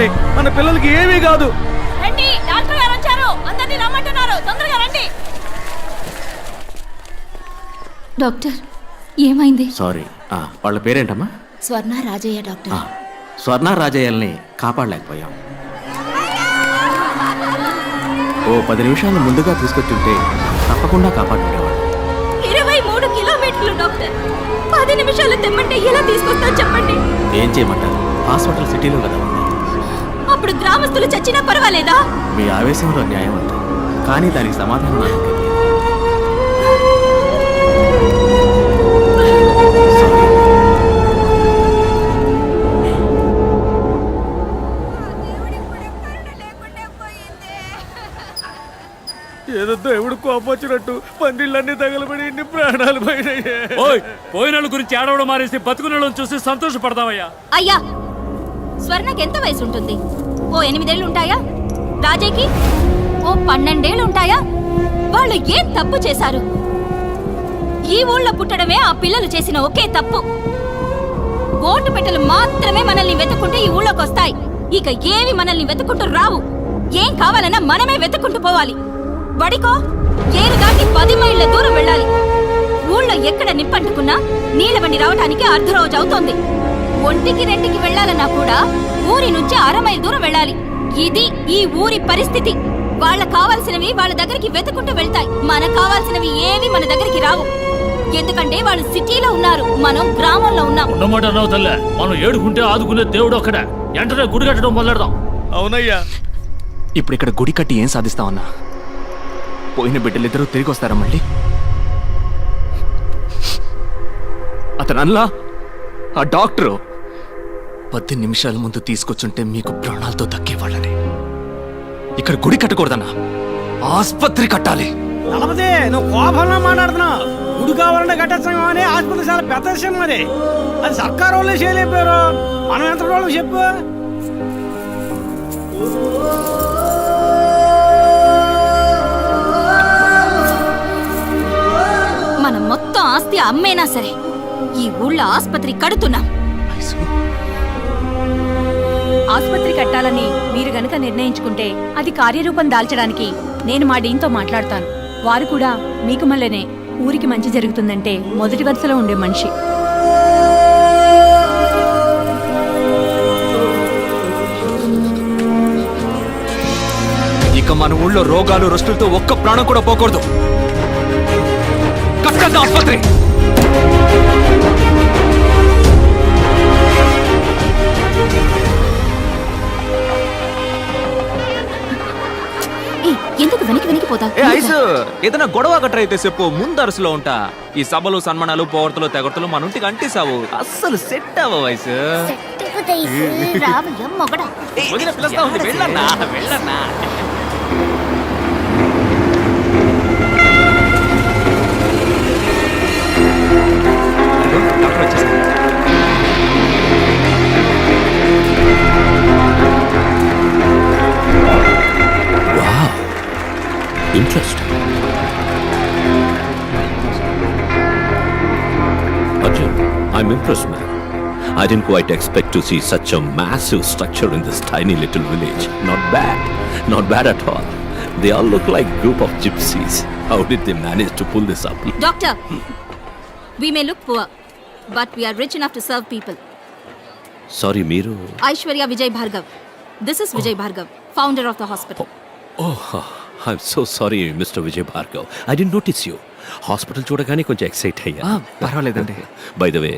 పడకండి మన పిల్లలకి ఏమీ కాదు. రండి డాక్టర్ గారు వచ్చారు. అందరినీ రమ్మంటున్నారు. తొందరగా రండి. డాక్టర్ ఏమైంది? సారీ. ఆ, వాళ్ళ పేరేంటమ్మా? స్వర్ణ రాజయ్య డాక్టర్. ఆ, స్వర్ణ రాజయ్యల్ని కాపాడలేకపోయాం. ఓ పది నిమిషాలు ముందుగా తీసుకొచ్చుంటే తప్పకుండా కాపాడుకునేవాడు ఇరవై మూడు కిలోమీటర్లు డాక్టర్. పది నిమిషాలు తెమ్మంటే ఎలా తీసుకొస్తాను చెప్పండి? ఏం చేయమంటారు? హాస్పిటల్ సిటీలో కదా. అప్పుడు గ్రామస్తులు చచ్చినా పర్వాలేదా? మీ ఆవేశంలో న్యాయం అంట కానీ దానికి సమాధానం నాకు. ఏదో దేవుడు కోపొచ్చినట్టు పందిళ్ళన్నీ తగలబడి ఇన్ని ప్రాణాలు పోయినాయి. ఓయ్ పోయిన గురించి ఏడవడం మానేసి బతుకున్న చూసి సంతోషపడదామయ్యా అయ్యా స్వర్ణకి ఎంత వయసు ఉంటుంది ఓ ఎనిమిదేళ్ళు ఉంటాయా రాజేకి? ఓ పన్నెండేళ్ళు ఉంటాయా వాళ్ళు ఏం తప్పు చేశారు? ఈ ఊళ్ళో పుట్టడమే ఆ పిల్లలు చేసిన ఒకే తప్పు. ఓటు పెట్టలు మాత్రమే మనల్ని వెతుక్కుంటే ఈ ఊళ్ళోకి వస్తాయి ఇక ఏవి మనల్ని వెతుక్కుంటూ రావు. ఏం కావాలన్నా మనమే వెతుక్కుంటూ పోవాలి. వడికో ఏరు దాటి పది మైళ్ళ దూరం వెళ్ళాలి. ఊళ్ళో ఎక్కడ నిప్పంటుకున్నా నీళ్ళ బండి రావటానికి అర్ధ రోజు అవుతోంది. ఒంటికి రెంటికి వెళ్ళాలన్నా కూడా ఊరి నుంచి అర మైలు దూరం వెళ్ళాలి. ఇది ఈ ఊరి పరిస్థితి. వాళ్ళ కావాల్సినవి వాళ్ళ దగ్గరికి వెతుకుంటూ వెళ్తాయి. మనకు కావాల్సినవి ఏవి మన దగ్గరికి రావు. ఎందుకంటే వాళ్ళు సిటీలో ఉన్నారు. మనం గ్రామంలో ఉన్నాం. ఉన్నమాట అన్నావు తల్లే. మనం ఏడుకుంటే ఆదుకునే దేవుడు ఒక్కడే. వెంటనే గుడి కట్టడం మొదలెడదాం. అవునయ్యా. ఇప్పుడు ఇక్కడ గుడి కట్టి ఏం సాధిస్తామన్నా పోయిన బిడ్డలిద్దరూ తిరిగి వస్తారా మళ్ళీ? అతను అల్లా ఆ డాక్టరు? పది నిమిషాల ముందు తీసుకొచ్చుంటే మీకు ప్రాణాలతో దక్కేవాళ్ళని. ఇక్కడ గుడి కట్టకూడదన్నా. ఆస్పత్రి కట్టాలి. నలభదే నువ్వు కోపంలో మాట్లాడుతున్నావు గుడి కావాలంటే కట్టేస్తాం అని ఆసుపత్రి చాలా పెద్ద విషయం మరి. అది సర్కారు వాళ్ళే చేయలేపారు మనం ఎంత వాళ్ళు చెప్పు. మనం మొత్తం ఆస్తి అమ్మేనా సరే ఈ ఊళ్ళో ఆస్పత్రి కడుతున్నాం. ఆసుపత్రి కట్టాలని మీరు గనక నిర్ణయించుకుంటే అది కార్యరూపం దాల్చడానికి నేను మా డీన్తో మాట్లాడతాను. వారు కూడా మీకు మళ్ళనే ఊరికి మంచి జరుగుతుందంటే మొదటి వరుసలో ఉండే మనిషి. ఇక మన ఊళ్ళో రోగాలు రొస్టులతో ఒక్క ప్రాణం కూడా పోకూడదు. కట్టద్దు ఆస్పత్రి! ఎందుకు వెనక్కి వెనక్కి పోతా? ఏ ఐసు ఏదైనా గొడవ గట్ర అయితే చెప్పు ముందరుసులో ఉంటా. ఈ సభలు సన్మానాలు పోవర్తలు తెగర్తలు మన ఇంటికి అంటిసావు. అస్సలు సెట్ అవ్వ వయసు రావయ్య మొగడా. వదిన పిలుస్తా ఉంది వెళ్ళన్నా వెళ్ళన్నా. didn't quite expect to see such a massive structure in this tiny little village. Not bad. Not bad at all. They all look like group of gypsies. How did they manage to pull this up? Doctor, we may look poor, but we are rich enough to serve people. Sorry, Miru. Aishwarya Vijay Bhargav. This is Vijay oh. Bhargav, founder of the hospital. Oh, oh, oh. I'm so sorry, Mr. Vijay Bhargav. I didn't notice you. Hospital చూడగానే కొంచెం excite అయ్యా. ఆ, పర్వాలేదండి. By the way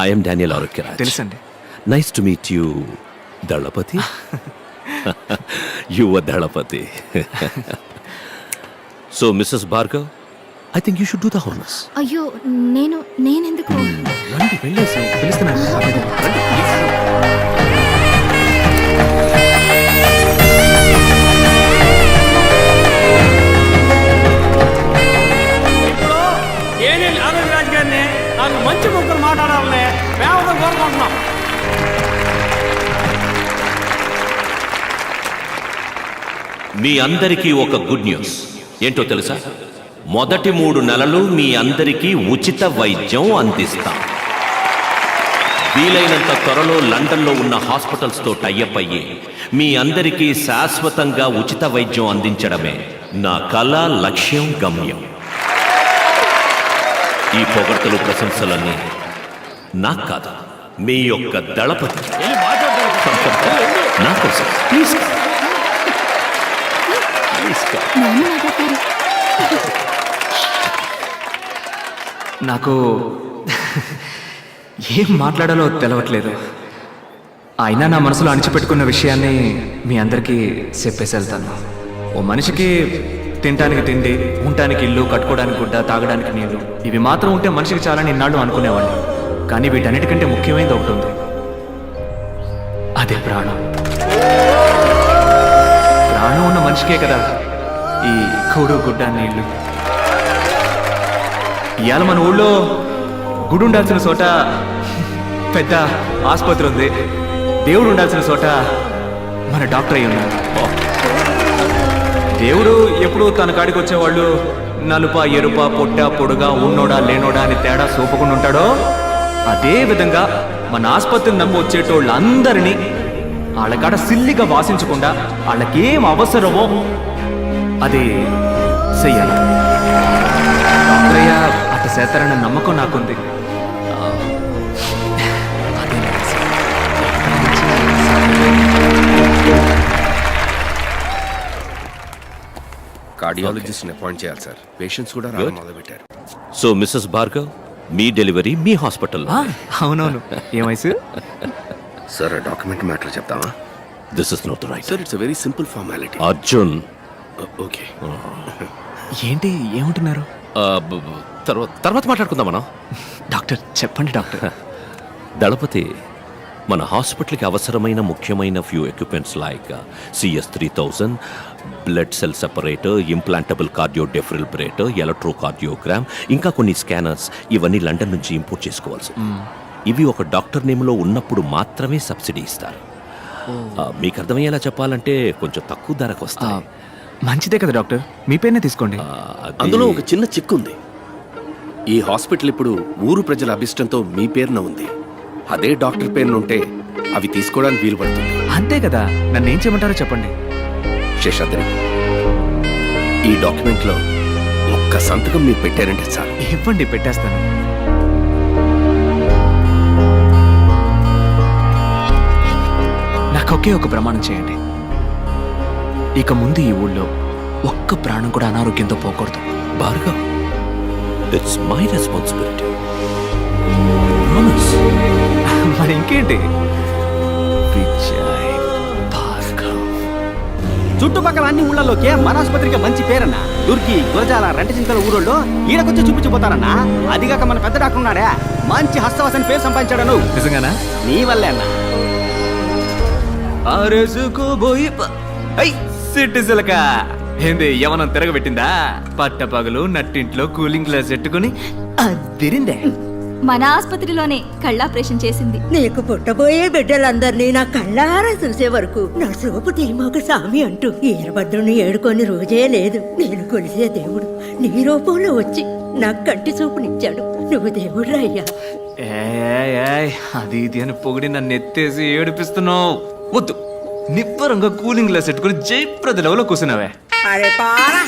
I'm Daniel Arogyaraj తెలుసండి. Nice to meet you Dalapathi Yuva Dalapathi so Mrs Bhargav I think you should do the honours అయ్యో నేను నేనెందుకు? రండి వెళ్ళేసి. పిలుస్తున్నాను. మీ అందరికీ ఒక గుడ్ న్యూస్ ఏంటో తెలుసా? మొదటి మూడు నెలలు మీ అందరికీ ఉచిత వైద్యం అందిస్తాం. వీలైనంత త్వరలో లండన్లో ఉన్న హాస్పిటల్స్తో టైఅప్ అయ్యి మీ అందరికీ శాశ్వతంగా ఉచిత వైద్యం అందించడమే నా కళ లక్ష్యం గమ్యం. ఈ పొగడ్తలు ప్రశంసలన్నీ నాకు కాదు మీ యొక్క దళపతి. నా కోసం. ప్లీజ్. నాకు ఏం మాట్లాడాలో తెలవట్లేదు. అయినా నా మనసులో అణిచిపెట్టుకున్న విషయాన్ని మీ అందరికీ చెప్పేసి వెళ్తాను ఓ మనిషికి తినటానికి తిండి ఉండటానికి ఇల్లు కట్టుకోవడానికి గుడ్డ తాగడానికి నీళ్ళు ఇవి మాత్రం ఉంటే మనిషికి చాలా ఇన్నాళ్ళు అనుకునేవాడిని. కానీ వీటన్నిటికంటే ముఖ్యమైనది ఒకటి ఉంది. అదే ప్రాణం. ప్రాణం ఉన్న మనిషికే కదా. ఈ కోడు గుడ్డ నీళ్ళు. ఇవాళ మన ఊళ్ళో గుడి ఉండాల్సిన చోట పెద్ద ఆసుపత్రి ఉంది. దేవుడు ఉండాల్సిన చోట మన డాక్టర్ అయి ఉన్నాడు దేవుడు ఎప్పుడు తన కాడికి వచ్చేవాళ్ళు నలుప ఎరుప పొట్ట పొడుగా ఉన్నోడా లేనోడా అని తేడా చూపకుండా ఉంటాడో? అదే విధంగా మన ఆసుపత్రిని నమ్మి వచ్చేటోళ్ళందరినీ వాళ్ళ కాడ సిల్లిగా వాసించకుండా వాళ్ళకేం అవసరమో అది చెయ్యాలి. డాక్టరయ్య అట్ట చేస్తారన్న నమ్మకం నాకుంది. కార్డియాలజిస్ట్ని అపాయింట్ చేయాలి సార్. పేషెంట్స్ కూడా రావడం మొదలుపెట్టారు. సో మిస్సెస్ భార్గవ్ మీ డెలివరీ మీ హాస్పిటల్ అవునవును. ఏ వయసు? సార్ డాక్యుమెంట్ మ్యాటర్ చెప్తావా? This is not right sir it's very simple formality Arjun okay. ఏంటి ఏమంటున్నారు? తర్వాత తర్వాత మాట్లాడుకుందాం మనం డాక్టర్ చెప్పండి డాక్టర్. దళపతి మన హాస్పిటల్కి అవసరమైన ముఖ్యమైన few equipments like CS three thousand blood cell separator implantable cardio defibrillator electrocardiogram ఇంకా కొన్ని స్కానర్స్ ఇవన్నీ లండన్ నుంచి ఇంపోర్ట్ చేసుకోవాల్సి ఇవి ఒక డాక్టర్ నేమ్లో ఉన్నప్పుడు మాత్రమే సబ్సిడీ ఇస్తారు. మీకు అర్థమయ్యేలా చెప్పాలంటే కొంచెం తక్కువ ధరకు వస్తాయి. మంచిదే కదా డాక్టర్. మీ పేరునే తీసుకోండి. అందులో ఒక చిన్న చిక్కు ఉంది ఈ హాస్పిటల్ ఇప్పుడు ఊరు ప్రజల అభిష్టంతో మీ పేరున ఉంది. అదే డాక్టర్ పేరున ఉంటే అవి తీసుకోవడానికి వీలు పడుతుంది. అంతే కదా. నన్ను ఏం చేయమంటారో చెప్పండి. శేషాద్రి ఈ డాక్యుమెంట్లో ఒక్క సంతకం మీరు పెట్టారంటే చాలు. ఇవ్వండి పెట్టేస్తాను. నాకు ఒకే ఒక ప్రమాణం చేయండి. ఇక ముందు ఈ ఊళ్ళో ఒక్క ప్రాణం కూడా అనారోగ్యంతో పోకూడదు. భార్గవ్ ఇట్స్ మై రెస్పాన్సిబిలిటీ మరి ఇంకేంటి? విజయ్ భార్గవ్. చుట్టుపక్కల అన్ని ఊళ్ళలోకే మన ఆసుపత్రికి మంచి పేరన్న. దుర్గి గురజాల రెంటచింతల ఊరోళ్ళు ఈడకొచ్చి చూపించిపోతారన్నా అదిగాక మన పెద్ద డాక్టర్ ఉన్నాడే? మంచి హస్తవాసని పేరు సంపాదించాడను. నిజంగానా? నీ వల్లే అన్న. ఆరేసుకోబోయి సిట్టి సిలక. ఏంది యవనం తిరగబెట్టిందా? పట్టపగలు నట్టింట్లో కూలింగ్ గ్లాస్ పెట్టుకుని అదిరిందే. మన ఆసుపత్రిలోనే కళ్ళాపరేషన్ చేసింది. నీకు పుట్టబోయే బిడ్డలందరినీ నా కళ్ళారా చూసే వరకు నా సోపు తీమాక సామి అంటూ ఈరభద్రుని ఏడుకొని రోజే లేదు. నేను కొలిసే దేవుడు నీ రూపంలో వచ్చి నా కంటి చూపునిచ్చాడు. నువ్వు దేవుడు అయ్యా అది ఇది అని పొగిడి నన్ను ఎత్తేసి ఏడిపిస్తున్నావు. వద్దు. నిబ్బరంగా కూలింగ్ గ్లాస్ పెట్టుకుని జయప్రద లెవెల్లో కూర్చున్నావే. అరే పారా.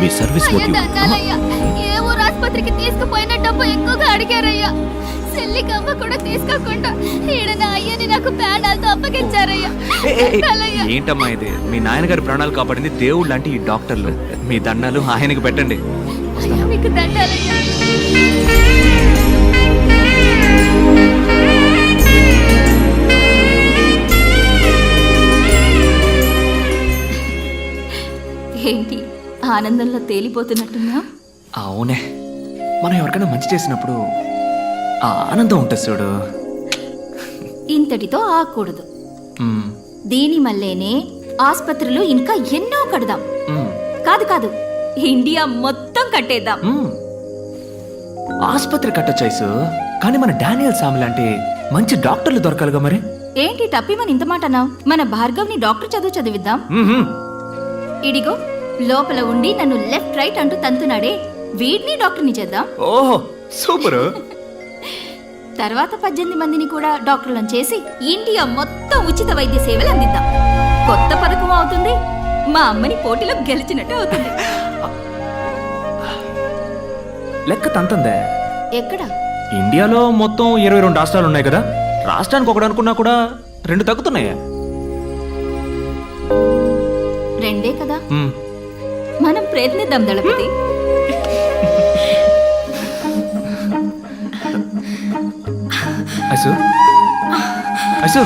మీ సర్వీస్ మోటివ్ ఏ ఊరు ఆసుపత్రికి తీసుకుపోయిన డబ్బు ఎక్కువగా అడిగారయ్యా. సెల్లికమ్మ కూడా తీసుకోకుండా ఈడ నా అయ్యని నాకు పేడాలతో అప్పగించారయ్యా. ఏ, ఏ, ఏ, ఏంటమ్మా ఇది? మీ నాయనగారి ప్రాణాలు కాపాడింది దేవుడు లాంటి ఈ డాక్టర్లు. మీ దండాలు ఆయనకి పెట్టండి. అయ్యా మీకు దండాలయ్యా. ఏంటి? ఆనందంలో తేలిపోతున్నట్టున్నా అవునే. మనం ఎవరికైనా మంచి చేసినప్పుడు ఆ ఆనందం ఉంటుంది చూడు. ఇంతటితో ఆకూడదు మ్మ్, దీని మల్లేనే ఆసుపత్రులు ఇంకా ఎన్నో కడదాం. మ్మ్, కాదు కాదు. ఇండియా మొత్తం కట్టేద్దాం. మ్మ్. ఆసుపత్రి కట్టొచ్చాయిసు కానీ మన డానియల్ సామి లాంటి మంచి డాక్టర్లు దొరకాలిగా మరి. ఏంటి టప్పిమని ఇంత మాట అన్నావు? మన భార్గవ్ని డాక్టర్ చదువు చదివిద్దాం. ఇడిగో లోపల ఉండి నన్ను లెఫ్ట్ రైట్ అంటూ తంతున్నాడే వీడిని డాక్టర్ని చేద్దాం. ఓహో సూపర్. తర్వాత పద్దెనిమిది మందిని కూడా డాక్టర్లను చేసి ఇండియా మొత్తం ఉచిత వైద్య సేవలు అందిద్దాం. కొత్త పథకం అవుతుంది. మా అమ్మని పోటీలో గెలిచినట్టు అవుతుంది. లెక్క తంతందే. ఎక్కడ? ఇండియాలో మొత్తం ఇరవై రెండు రాష్ట్రాలు ఉన్నాయి కదా. రాష్ట్రానికి ఒకటి అనుకున్నా కూడా రెండు తగ్గుతున్నాయా. రెండే కదా. మనం ప్రయత్నిద్దాం దళపతి. అసు అసు